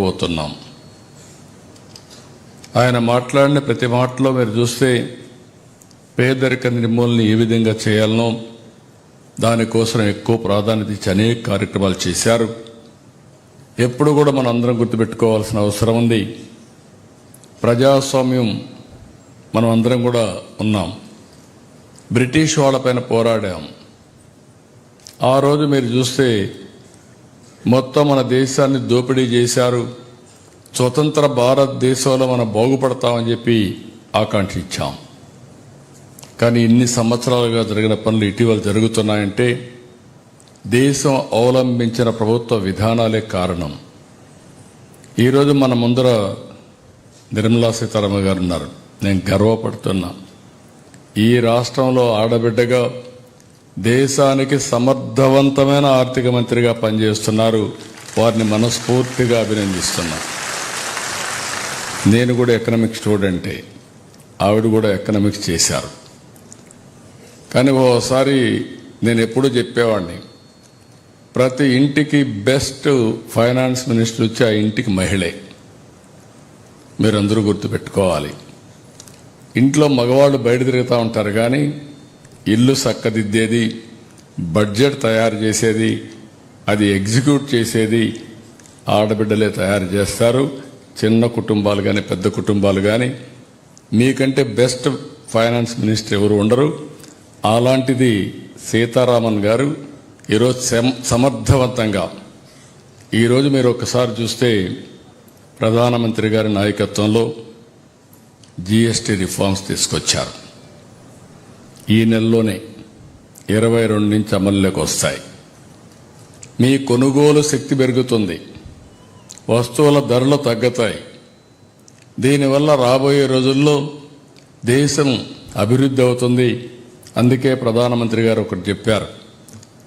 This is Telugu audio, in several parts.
చూడబోతున్నాం ఆయన మాట్లాడిన ప్రతి మాటలో మీరు చూస్తే పేదరిక నిర్మూలన ఏ విధంగా చేయాలనో దానికోసం ఎక్కువ ప్రాధాన్యత ఇచ్చి అనేక కార్యక్రమాలు చేశారు. ఎప్పుడు కూడా మనం అందరం గుర్తుపెట్టుకోవాల్సిన అవసరం ఉంది. ప్రజాస్వామ్యం మనం అందరం కూడా ఉన్నాం. బ్రిటిష్ వాళ్ళపైన పోరాడాం. ఆ రోజు మీరు చూస్తే మొత్తం మన దేశాన్ని దోపిడీ చేశారు. స్వతంత్ర భారతదేశంలో మనం బాగుపడతామని చెప్పి ఆకాంక్షించాం. కానీ ఇన్ని సంవత్సరాలుగా జరిగిన పనులు ఇటీవల జరుగుతున్నాయంటే దేశం అవలంబించిన ప్రభుత్వ విధానాలే కారణం. ఈరోజు మన ముందర నిర్మలా సీతారామ గారు ఉన్నారు. నేను గర్వపడుతున్నా. ఈ రాష్ట్రంలో ఆడబిడ్డగా దేశానికి సమర్థవంతమైన ఆర్థిక మంత్రిగా పనిచేస్తున్నారు. వారిని మనస్ఫూర్తిగా అభినందిస్తున్నా. నేను కూడా ఎకనామిక్స్ స్టూడెంటే. ఆవిడ కూడా ఎకనామిక్స్ చేశారు. కానీ ఓసారి నేను ఎప్పుడూ చెప్పేవాడిని ప్రతి ఇంటికి బెస్ట్ ఫైనాన్స్ మినిస్టర్ వచ్చి ఆ ఇంటికి మహిళే. మీరందరూ గుర్తుపెట్టుకోవాలి. ఇంట్లో మగవాళ్ళు బయట తిరుగుతూ ఉంటారు కానీ ఇల్లు చక్కదిద్దేది బడ్జెట్ తయారు చేసేది అది ఎగ్జిక్యూట్ చేసేది ఆడబిడ్డలే తయారు చేస్తారు. చిన్న కుటుంబాలు కానీ పెద్ద కుటుంబాలు కానీ మీకంటే బెస్ట్ ఫైనాన్స్ మినిస్టర్ ఎవరు ఉండరు. అలాంటిది సీతారామన్ గారు ఈరోజు సమ- సమర్థవంతంగా. ఈరోజు మీరు ఒకసారి చూస్తే ప్రధానమంత్రి గారి నాయకత్వంలో జీఎస్టీ రిఫార్మ్స్ తీసుకొచ్చారు. ఈ నెలలోనే ఇరవై రెండు నుంచి అమల్లోకి వస్తాయి. మీ కొనుగోలు శక్తి పెరుగుతుంది. వస్తువుల ధరలు తగ్గుతాయి. దీనివల్ల రాబోయే రోజుల్లో దేశం అభివృద్ధి అవుతుంది. అందుకే ప్రధానమంత్రి గారు ఒకటి చెప్పారు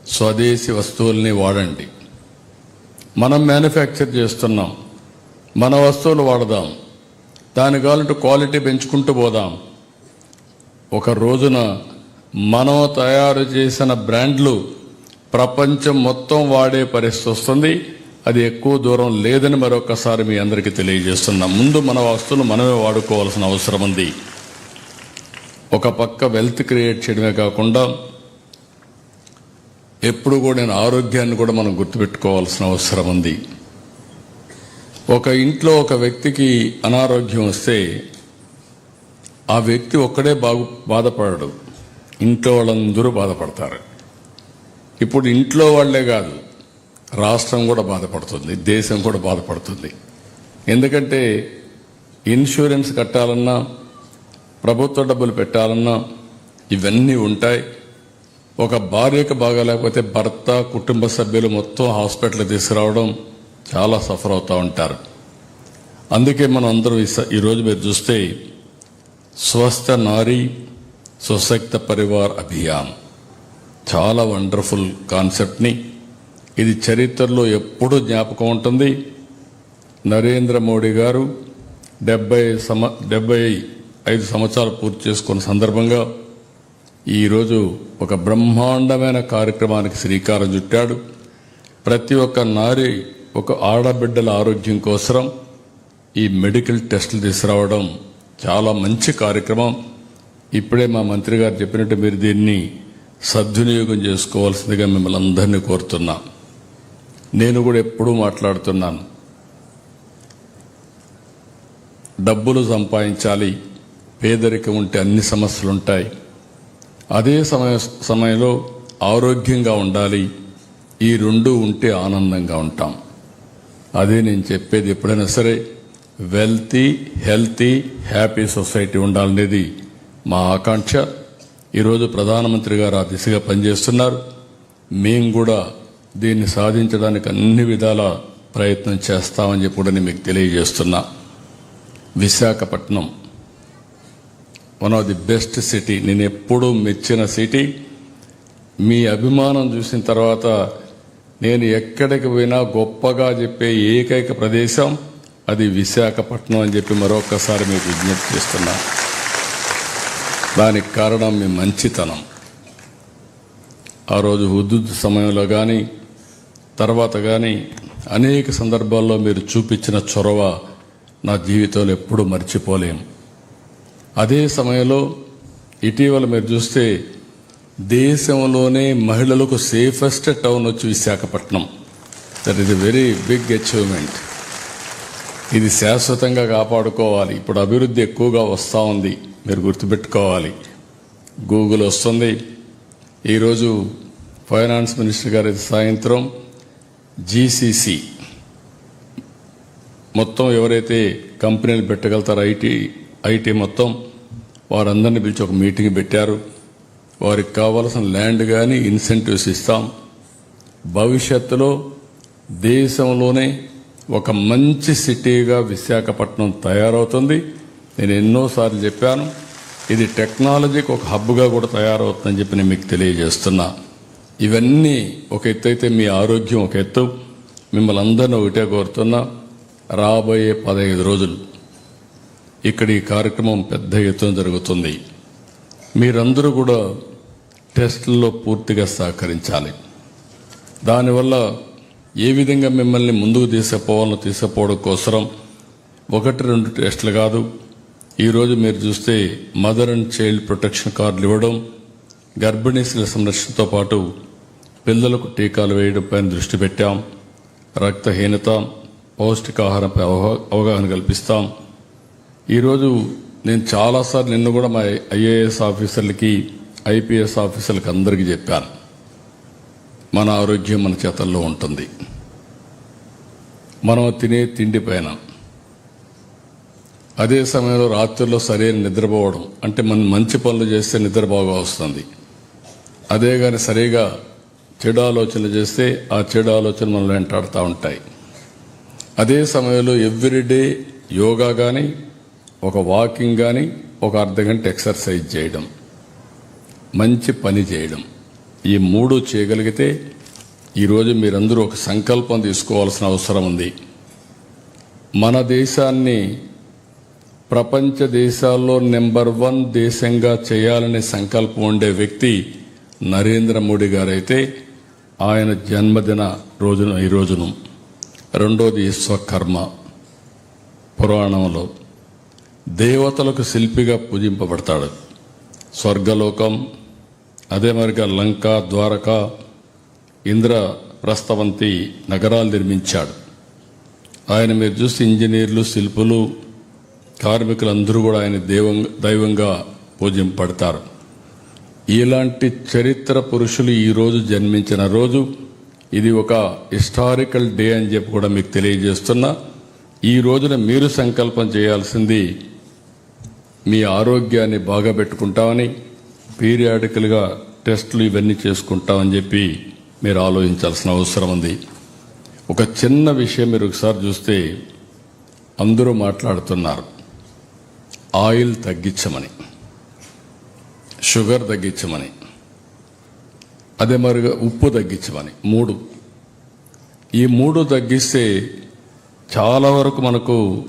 స్వదేశీ వస్తువుల్ని వాడండి. మనం మ్యానుఫ్యాక్చర్ చేస్తున్నాం. మన వస్తువులు వాడదాం. దాని కావాలంటే క్వాలిటీ పెంచుకుంటూ పోదాం. ఒక రోజున మనం తయారు చేసిన బ్రాండ్లు ప్రపంచం మొత్తం వాడే పరిస్థితి వస్తుంది. అది ఎక్కువ దూరం లేదని మరొకసారి మీ అందరికీ తెలియజేస్తున్నాం. ముందు మన వస్తువులు మనమే వాడుకోవాల్సిన అవసరం ఉంది. ఒక పక్క వెల్త్ క్రియేట్ చేయడమే కాకుండా ఎప్పుడు కూడా నేను ఆరోగ్యాన్ని కూడా మనం గుర్తుపెట్టుకోవాల్సిన అవసరం ఉంది. ఒక ఇంట్లో ఒక వ్యక్తికి అనారోగ్యం వస్తే ఆ వ్యక్తి ఒక్కడే బాగు బాధపడడు. ఇంట్లో వాళ్ళందరూ బాధపడతారు. ఇప్పుడు ఇంట్లో వాళ్ళే కాదు రాష్ట్రం కూడా బాధపడుతుంది దేశం కూడా బాధపడుతుంది. ఎందుకంటే ఇన్సూరెన్స్ కట్టాలన్నా ప్రభుత్వ డబ్బులు పెట్టాలన్నా ఇవన్నీ ఉంటాయి. ఒక భార్యకు బాగాలేకపోతే భర్త కుటుంబ సభ్యులు మొత్తం హాస్పిటల్ తీసుకురావడం చాలా సఫర్ అవుతూ ఉంటారు. అందుకే మనం అందరూ ఈ స- ఈరోజు మీరు చూస్తే స్వస్థ నారీ సుశక్త పరివార్ అభియాన్. చాలా వండర్ఫుల్ కాన్సెప్ట్ని. ఇది చరిత్రలో ఎప్పుడూ జ్ఞాపకం ఉంటుంది. నరేంద్ర మోడీ గారు డెబ్బై సమ డెబ్బై ఐదు సంవత్సరాలు పూర్తి చేసుకున్న సందర్భంగా ఈరోజు ఒక బ్రహ్మాండమైన కార్యక్రమానికి శ్రీకారం చుట్టాడు. ప్రతి ఒక్క నారి ఒక ఆడబిడ్డల ఆరోగ్యం కోసం ఈ మెడికల్ టెస్టులు తీసుకురావడం చాలా మంచి కార్యక్రమం. ఇప్పుడే మా మంత్రి గారు చెప్పినట్టు మీరు దీన్ని సద్వినియోగం చేసుకోవాల్సిందిగా మిమ్మల్ని అందరినీ కోరుతున్నా. నేను కూడా ఎప్పుడూ మాట్లాడుతున్నాను. డబ్బులు సంపాదించాలి పేదరికం ఉంటే అన్ని సమస్యలు ఉంటాయి. అదే సమయ సమయంలో ఆరోగ్యంగా ఉండాలి ఈ రెండు ఉంటే ఆనందంగా ఉంటాం. అదే నేను చెప్పేది ఎప్పుడైనా సరే వెల్తీ హెల్తీ హ్యాపీ సొసైటీ ఉండాలనేది మా ఆకాంక్ష. ఈరోజు ప్రధానమంత్రి గారు ఆ దిశగా పనిచేస్తున్నారు. మేము కూడా దీన్ని సాధించడానికి అన్ని విధాల ప్రయత్నం చేస్తామని చెప్పి కూడా నేను మీకు తెలియజేస్తున్నా. Visakhapatnam. One of the best city నేను ఎప్పుడూ మెచ్చిన సిటీ మీ అభిమానం చూసిన తర్వాత నేను ఎక్కడికి పోయినా గొప్పగా చెప్పే ఏకైక ప్రదేశం అది విశాఖపట్నం అని చెప్పి మరొకసారి మీకు విజ్ఞప్తి చేస్తున్నాను దానికి కారణం మీ మంచితనం. ఆ రోజు హుద్దుద్ సమయంలో కానీ తర్వాత కానీ అనేక సందర్భాల్లో మీరు చూపించిన చొరవ నా జీవితంలో ఎప్పుడూ మర్చిపోలేం. అదే సమయంలో ఇటీవల మీరు చూస్తే దేశంలోనే మహిళలకు సేఫెస్ట్ టౌన్ వచ్చి Visakhapatnam. That is a very big achievement ఇది శాశ్వతంగా కాపాడుకోవాలి. ఇప్పుడు అభివృద్ధి ఎక్కువగా వస్తూ ఉంది. మీరు గుర్తుపెట్టుకోవాలి. గూగుల్ వస్తుంది. ఈరోజు ఫైనాన్స్ మినిస్టర్ గారి సాయంత్రం జీసీసీ మొత్తం ఎవరైతే కంపెనీలు పెట్టగలుగుతారో ఐటీ ఐటీ మొత్తం వారందరిని పిలిచి ఒక మీటింగ్ పెట్టారు. వారికి కావాల్సిన ల్యాండ్ కానీ ఇన్సెంటివ్స్ ఇస్తాం. భవిష్యత్తులో దేశంలోనే ఒక మంచి సిటీగా విశాఖపట్నం తయారవుతుంది. నేను ఎన్నోసార్లు చెప్పాను ఇది టెక్నాలజీకి ఒక హబ్గా కూడా తయారవుతుందని చెప్పి నేను మీకు తెలియజేస్తున్నా. ఇవన్నీ ఒక ఎత్తు అయితే మీ ఆరోగ్యం ఒక ఎత్తు. మిమ్మల్ని అందరినీ ఒకటే కోరుతున్నా రాబోయే పదహైదు రోజులు ఇక్కడ ఈ కార్యక్రమం పెద్ద ఎత్తున జరుగుతుంది. మీరందరూ కూడా టెస్టుల్లో పూర్తిగా సహకరించాలి. దానివల్ల ఏ విధంగా మిమ్మల్ని ముందుకు తీసుకుపోవాలో తీసుకుపోవడం కోసరం ఒకటి రెండు టెస్టులు కాదు ఈరోజు మీరు చూస్తే మదర్ అండ్ చైల్డ్ ప్రొటెక్షన్ కార్డులు ఇవ్వడం గర్భిణీశీల సంరక్షణతో పాటు పిల్లలకు టీకాలు వేయడంపై దృష్టి పెట్టాం. రక్తహీనత పౌష్టికాహారంపై అవగాహన కల్పిస్తాం. ఈరోజు నేను చాలాసార్లు నిన్ను కూడా మా ఐఏఎస్ ఆఫీసర్లకి ఐపీఎస్ ఆఫీసర్లకి అందరికీ చెప్పాను. మన ఆరోగ్యం మన చేతల్లో ఉంటుంది. మనం తినే తిండి పైన అదే సమయంలో రాత్రుల్లో సరైన నిద్రపోవడం అంటే మనం మంచి పనులు చేస్తే నిద్ర బాగా వస్తుంది. అదే కానీ సరిగా చెడు ఆలోచనలు చేస్తే ఆ చెడు ఆలోచన మనల్ని వెంటాడుతూ ఉంటాయి. అదే సమయంలో ఎవ్రీడే యోగా కానీ ఒక వాకింగ్ కానీ ఒక అర్ధ గంట ఎక్సర్సైజ్ చేయడం. మంచి పని చేయడం. ఈ మూడు చేయగలిగితే ఈరోజు మీరందరూ ఒక సంకల్పం తీసుకోవాల్సిన అవసరం ఉంది. మన దేశాన్ని ప్రపంచ దేశాల్లో నెంబర్ వన్ దేశంగా చేయాలనే సంకల్పం ఉండే వ్యక్తి నరేంద్ర మోడీ గారైతే ఆయన జన్మదిన రోజున ఈ రోజును రెండోది విశ్వకర్మ పురాణంలో. దేవతలకు శిల్పిగా పూజింపబడతాడు. స్వర్గలోకం అదే మరిగా లంక ద్వారక ఇంద్ర ప్రస్తవంతి నగరాలు నిర్మించాడు. ఆయన మీరు చూసి ఇంజనీర్లు శిల్పులు కార్మికులందరూ కూడా ఆయన దేవం దైవంగా పూజింపడతారు. ఇలాంటి చరిత్ర పురుషులు ఈరోజు జన్మించిన రోజు ఇది ఒక హిస్టారికల్ డే అని చెప్పి కూడా మీకు తెలియజేస్తున్నా. ఈ రోజున మీరు సంకల్పం చేయాల్సింది మీ ఆరోగ్యాన్ని బాగా పెట్టుకుంటామని పీరియాడికల్గా టెస్టులు ఇవన్నీ చేసుకుంటామని చెప్పి మీరు ఆలోచించాల్సిన అవసరం ఉంది. ఒక చిన్న విషయం మీరు ఒకసారి చూస్తే అందరూ మాట్లాడుతున్నారు. ఆయిల్ తగ్గించమని షుగర్ తగ్గించమని అదే మరిగా ఉప్పు తగ్గించమని మూడు. ఈ మూడు తగ్గిస్తే చాలా వరకు మనకు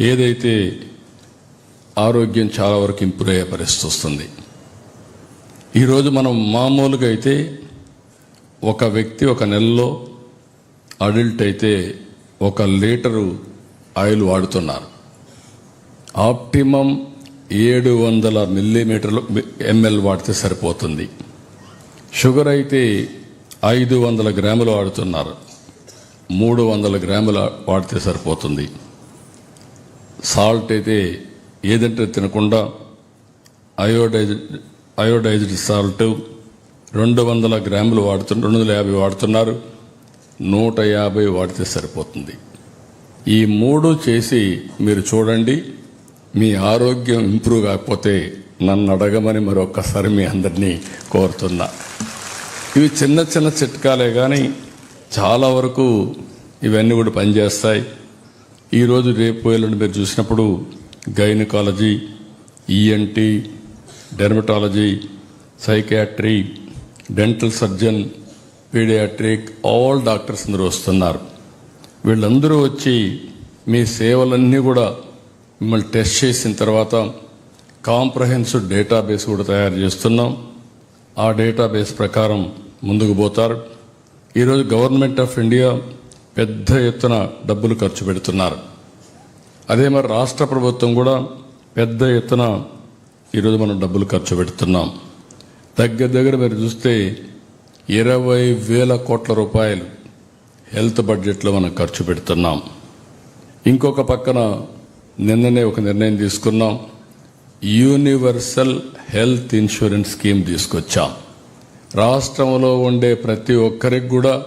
ఏదైతే ఆరోగ్యం చాలా వరకు ఇంప్రూవ్ అయ్యే పరిస్థితి వస్తుంది. ఈరోజు మనం మామూలుగా అయితే ఒక వ్యక్తి ఒక నెలలో అడల్ట్ అయితే ఒక లీటరు ఆయిల్ వాడుతున్నారు. ఆప్టిమం ఏడు వందల మిల్లీమీటర్లు ఎంఎల్ వాడితే సరిపోతుంది. షుగర్ అయితే ఐదు వందల గ్రాములు వాడుతున్నారు. మూడు వందల గ్రాముల వాడితే సరిపోతుంది. సాల్ట్ అయితే ఏదంటే తినకుండా అయోడైజ్ అయోడైజ్డ్ సాల్ట్ రెండు వందల గ్రాములు వాడుతున్న రెండు వందల యాభై వాడుతున్నారు. నూట యాభై వాడితే సరిపోతుంది. ఈ మూడు చేసి మీరు చూడండి. మీ ఆరోగ్యం ఇంప్రూవ్ కాకపోతే నన్ను అడగమని మరొక్కసారి మీ అందరినీ కోరుతున్నా. ఇవి చిన్న చిన్న చిట్కాలే కానీ చాలా వరకు ఇవన్నీ కూడా పనిచేస్తాయి. ఈరోజు రేపు ఎల్లుండి మీరు చూసినప్పుడు gynaecology ENT dermatology psychiatry dental surgeon paediatric all doctors అందరూ వస్తున్నారు. వీళ్ళందరూ వచ్చి మీ సేవలన్నీ కూడా మిమ్మల్ని టెస్ట్ చేసిన తర్వాత కాంప్రహెన్సివ్ డేటాబేస్ కూడా తయారు చేస్తున్నాం. ఆ డేటాబేస్ ప్రకారం ముందుకు పోతారు. ఈరోజు గవర్నమెంట్ ఆఫ్ ఇండియా పెద్ద ఎత్తున డబ్బులు ఖర్చు పెడుతున్నారు. అదే మరి రాష్ట్ర ప్రభుత్వం కూడా పెద్ద ఎత్తున ఈరోజు మనం డబ్బులు ఖర్చు పెడుతున్నాం. దగ్గర దగ్గర మీరు చూస్తే ఇరవై వేల కోట్ల రూపాయలు హెల్త్ బడ్జెట్లో మనం ఖర్చు పెడుతున్నాం. ఇంకొక పక్కన నిన్ననే ఒక నిర్ణయం తీసుకున్నాం. యూనివర్సల్ హెల్త్ ఇన్సూరెన్స్ స్కీమ్ తీసుకొచ్చాం. రాష్ట్రంలో ఉండే ప్రతి ఒక్కరికి కూడా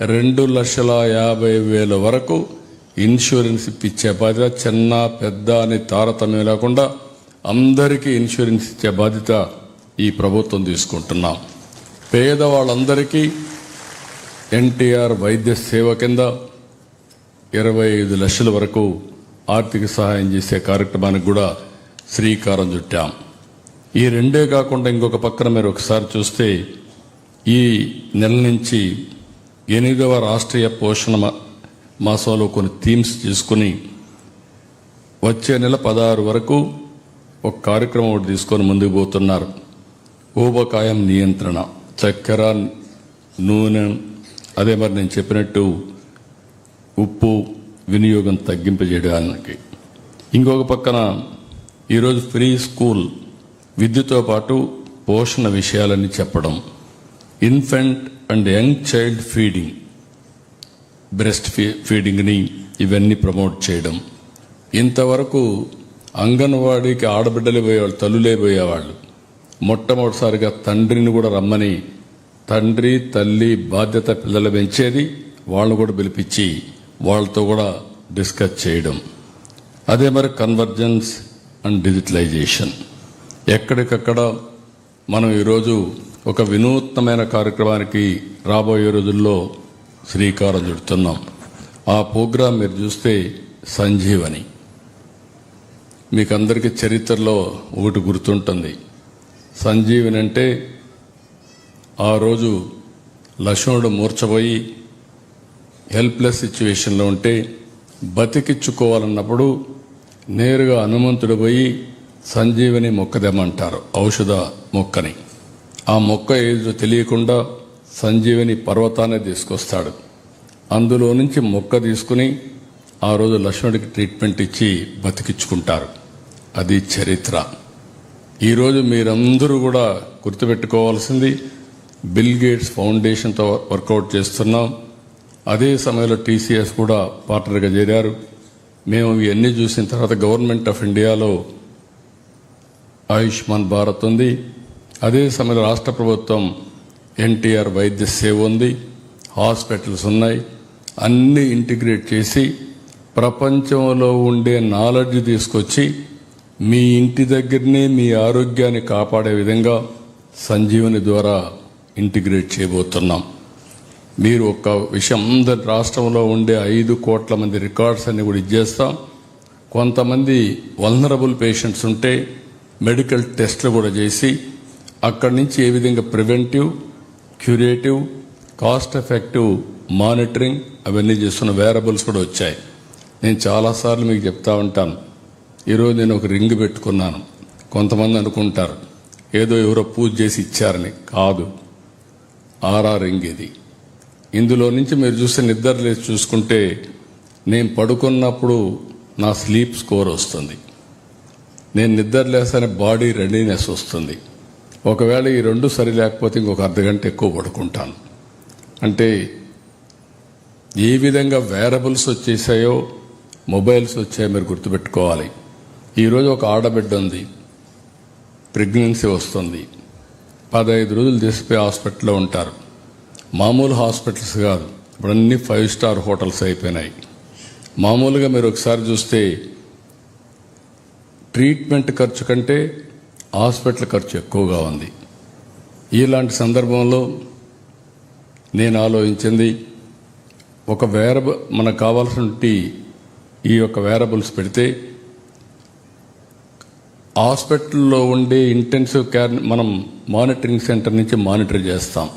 రెండు లక్షల యాభై వేల వరకు ఇన్సూరెన్స్ ఇప్పించే బాధ్యత చిన్న పెద్ద అని తారతమ్యం లేకుండా అందరికీ ఇన్సూరెన్స్ ఇచ్చే బాధ్యత ఈ ప్రభుత్వం తీసుకుంటున్నాం. పేదవాళ్ళందరికీ ఎన్టీఆర్ వైద్య సేవ కింద ఇరవై ఐదు లక్షల వరకు ఆర్థిక సహాయం చేసే కార్యక్రమానికి కూడా శ్రీకారం చుట్టాం. ఈ రెండే కాకుండా ఇంకొక పక్కన మీరు ఒకసారి చూస్తే ఈ నెల నుంచి ఎనిమిదవ రాష్ట్రీయ పోషణ మాసంలో కొన్ని థీమ్స్ తీసుకుని వచ్చే నెల పదహారు వరకు ఒక కార్యక్రమం ఒకటి తీసుకొని ముందుకు పోతున్నారు. ఊబకాయం నియంత్రణ చక్కెర నూనె అదే మరి నేను చెప్పినట్టు ఉప్పు వినియోగం తగ్గింపజేయడానికి. ఇంకొక పక్కన ఈరోజు ఫ్రీ స్కూల్ విద్యతో పాటు పోషణ విషయాలని చెప్పడం. Infant and young child feeding breast fee ఫీడింగ్ని ఇవన్నీ ప్రమోట్ చేయడం. ఇంతవరకు అంగన్వాడీకి ఆడబిడ్డలే పోయేవాళ్ళు తల్లులే పోయేవాళ్ళు. మొట్టమొదటిసారిగా తండ్రిని కూడా రమ్మని తండ్రి తల్లి బాధ్యత పిల్లలు పెంచేది వాళ్ళని కూడా పిలిపించి వాళ్ళతో కూడా డిస్కస్ చేయడం. అదే మరి కన్వర్జెన్స్ అండ్ డిజిటలైజేషన్. ఎక్కడికక్కడ మనం ఈరోజు ఒక వినూత్నమైన కార్యక్రమానికి రాబోయే రోజుల్లో శ్రీకారం చుడుతున్నాం. ఆ ప్రోగ్రాం మీరు చూస్తే సంజీవని. మీకు అందరికీ చరిత్రలో ఒకటి గుర్తుంటుంది. సంజీవని అంటే ఆ రోజు లక్ష్మణుడు మూర్చపోయి హెల్ప్లెస్ సిచ్యువేషన్లో ఉంటే బతికిచ్చుకోవాలన్నప్పుడు నేరుగా హనుమంతుడు పోయి సంజీవని మొక్క ఔషధ మొక్కని. ఆ మొక్క ఏదో తెలియకుండా సంజీవని పర్వతాన్ని తీసుకొస్తాడు. అందులో నుంచి మొక్క తీసుకుని ఆ రోజు లక్ష్మణుడికి ట్రీట్మెంట్ ఇచ్చి బతికించుకుంటారు అది చరిత్ర. ఈరోజు మీరందరూ కూడా గుర్తుపెట్టుకోవాల్సింది బిల్ గేట్స్ ఫౌండేషన్తో వర్కౌట్ చేస్తున్నాం. అదే సమయంలో టీసీఎస్ కూడా పార్ట్నర్గా చేరారు. మేము ఇవన్నీ చూసిన తర్వాత గవర్నమెంట్ ఆఫ్ ఇండియాలో ఆయుష్మాన్ భారత్ ఉంది. అదే సమయంలో రాష్ట్ర ప్రభుత్వం ఎన్టీఆర్ వైద్య సేవ ఉంది. హాస్పిటల్స్ ఉన్నాయి. అన్నీ ఇంటిగ్రేట్ చేసి ప్రపంచంలో ఉండే నాలెడ్జ్ తీసుకొచ్చి మీ ఇంటి దగ్గరనే మీ ఆరోగ్యాన్ని కాపాడే విధంగా సంజీవని ద్వారా ఇంటిగ్రేట్ చేయబోతున్నాం. మీరు ఒక విషయం అందరి రాష్ట్రంలో ఉండే ఐదు కోట్ల మంది రికార్డ్స్ అన్ని కూడా ఇచ్చేస్తాం. కొంతమంది వల్నరబుల్ పేషెంట్స్ ఉంటే మెడికల్ టెస్ట్లు కూడా చేసి అక్కడి నుంచి ఏ విధంగా preventive curative cost effective monitoring అవన్నీ చేస్తున్న వేరబుల్స్ కూడా వచ్చాయి. నేను చాలాసార్లు మీకు చెప్తా ఉంటాను. ఈరోజు నేను ఒక రింగ్ పెట్టుకున్నాను. కొంతమంది అనుకుంటారు ఏదో ఎవరో పూజ చేసి ఇచ్చారని. కాదు. ఆర్ఆర్ రింగ్ ఇది. ఇందులో నుంచి మీరు చూస్తే నిద్ర లేచి చూసుకుంటే నేను పడుకున్నప్పుడు నా స్లీప్ స్కోర్ వస్తుంది. నేను నిద్ర లేస్తానే బాడీ రెడీనెస్ వస్తుంది. ఒకవేళ ఈ రెండు సరి లేకపోతే ఇంకొక అర్ధగంట ఎక్కువ పడుకుంటాను. అంటే ఏ విధంగా వేరబుల్స్ వచ్చేసాయో మొబైల్స్ వచ్చాయో మీరు గుర్తుపెట్టుకోవాలి. ఈరోజు ఒక ఆడబిడ్డ ఉంది. ప్రెగ్నెన్సీ వస్తుంది. పదహైదు రోజులు తీసిపోయి హాస్పిటల్లో ఉంటారు. మామూలు హాస్పిటల్స్ కాదు. ఇప్పుడు అన్ని ఫైవ్ స్టార్ హోటల్స్ అయిపోయినాయి. మామూలుగా మీరు ఒకసారి చూస్తే ట్రీట్మెంట్ ఖర్చు కంటే హాస్పిటల్ ఖర్చు ఎక్కువగా ఉంది. ఇలాంటి సందర్భంలో నేను ఆలోచించింది ఒక వేరబ మనకు కావాల్సినటువంటి ఈ యొక్క వేరబుల్స్ పెడితే హాస్పిటల్లో ఉండే ఇంటెన్సివ్ కేర్ మనం మానిటరింగ్ సెంటర్ నుంచి మానిటర్ చేస్తాం.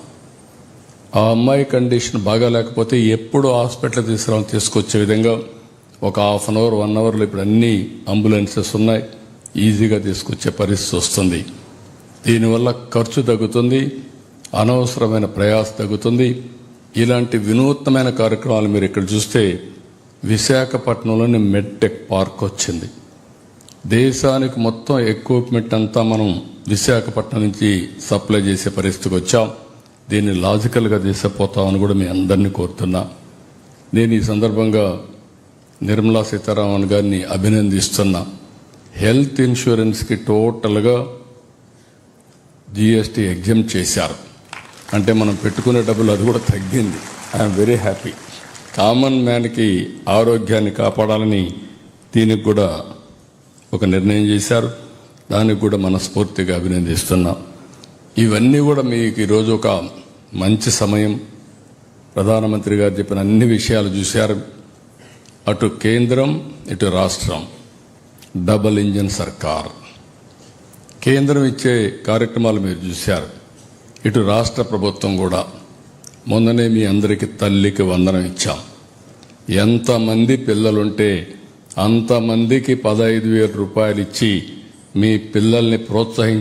ఆ అమ్మాయి కండిషన్ బాగా లేకపోతే ఎప్పుడు హాస్పిటల్ తీసుకురావాలి తీసుకొచ్చే విధంగా ఒక హాఫ్ అన్ అవర్ వన్ అవర్లో ఇప్పుడు అన్ని అంబులెన్సెస్ ఉన్నాయి. ఈజీగా తీసుకొచ్చే పరిస్థితి వస్తుంది. దీనివల్ల ఖర్చు తగ్గుతుంది అనవసరమైన ప్రయాస తగ్గుతుంది. ఇలాంటి వినూత్నమైన కార్యక్రమాలు మీరు ఇక్కడ చూస్తే విశాఖపట్నంలోని మెడ్టెక్ పార్క్ వచ్చింది. దేశానికి మొత్తం ఎక్విప్మెంట్ అంతా మనం విశాఖపట్నం నుంచి సప్లై చేసే పరిస్థితికి వచ్చాం. దీన్ని లాజికల్గా తీసుకుపోతామని కూడా మీ అందరినీ కోరుతున్నా. నేను ఈ సందర్భంగా నిర్మలా సీతారామన్ గారిని అభినందిస్తున్నా. హెల్త్ ఇన్సూరెన్స్కి టోటల్గా జిఎస్టీ ఎగ్జామ్ చేశారు. అంటే మనం పెట్టుకునే డబ్బులు అది కూడా తగ్గింది. I'm very happy. కామన్ మ్యాన్కి ఆరోగ్యాన్ని కాపాడాలని దీనికి కూడా ఒక నిర్ణయం చేశారు. దానికి కూడా మనస్ఫూర్తిగా అభినందిస్తున్నాం. ఇవన్నీ కూడా మీకు ఈరోజు ఒక మంచి సమయం. ప్రధానమంత్రి గారు చెప్పిన అన్ని విషయాలు చూశారు. అటు కేంద్రం ఇటు రాష్ట్రం. డబల్ ఇంజిన్ సర్కార్. కేంద్రం ఇచ్చే కార్యక్రమాలు మీరు చూశారు. ఇటు రాష్ట్ర ప్రభుత్వం కూడా. మొన్ననే మీ అందరికీ తల్లికి వందనం ఇచ్చాం. ఎంతమంది పిల్లలుంటే అంతమందికి పదహైదు వేల రూపాయలు ఇచ్చి మీ పిల్లల్ని ప్రోత్సహించి